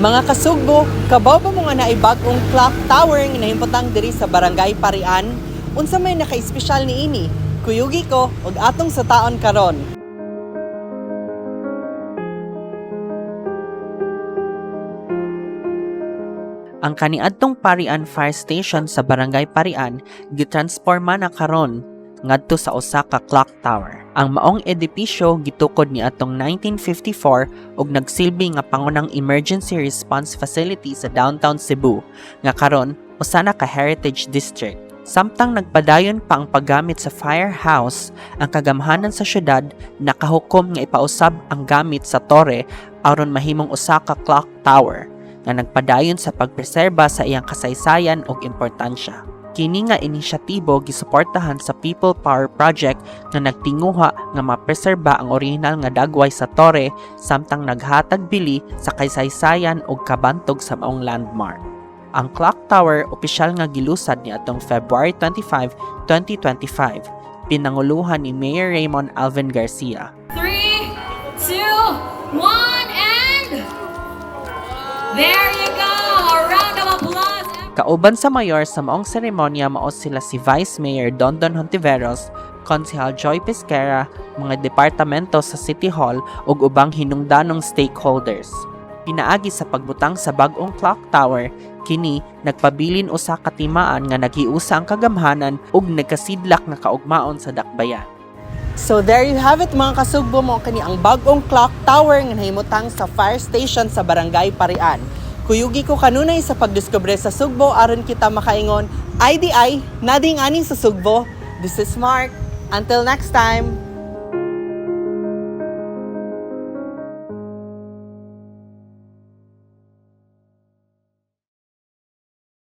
Mga kasugbo, kabaw ba mo nga naibag-ong clock tower nga nahimputang diri sa Barangay Parian? Unsa may naka-espesyal ni ini? Kuyugi ko ug atong sa taon karon. Ang kaniadtong Parian Fire Station sa Barangay Parian gitransforma na karon ngadto sa usa ka clock tower. Ang maong edipisyo gitukod ni atong 1954 ug nagsilbi nga pangunang emergency response facility sa downtown Cebu nga karon usa na ka heritage district. Samtang nagpadayon pa ang paggamit sa firehouse, ang kagamhanan sa syudad nakahukom nga ipausab ang gamit sa tore aron mahimong usa ka clock tower nga nagpadayon sa pagpreserba sa iyang kasaysayan ug importansya. Kini nga inisyatibo gisuportahan sa People Power Project nga nagtinguha nga mapreserba ang orihinal nga dagway sa tore samtang naghatag bili sa kasaysayan ug kabantog sa maong landmark. Ang clock tower opisyal nga gilusad ni atong February 25, 2025. Pinanguluhan ni Mayor Raymond Alvin Garcia. Three, two, one, and there you go. Kauban sa mayor sa maong seremonya mao sila si Vice Mayor Dondon Hontiveros, Konsehal Joy Pesquera, mga departamento sa City Hall ug ubang hinungdanong stakeholders. Pinaagi sa pagbutang sa bag-ong clock tower, kini nagpabilin usa ka timaan nga naghiusa ang kagamhanan ug nagkasidlak nga kaugmaon sa dakbayan. So there you have it mga kasugbo mo kani ang bag-ong clock tower nga nahimutang sa fire station sa Barangay Parian. Kuyugi ko kanunay sa pagdiskubre sa Sugbo aron kita makaingon IDI nading ani sa Sugbo. This is Mark. Until next time.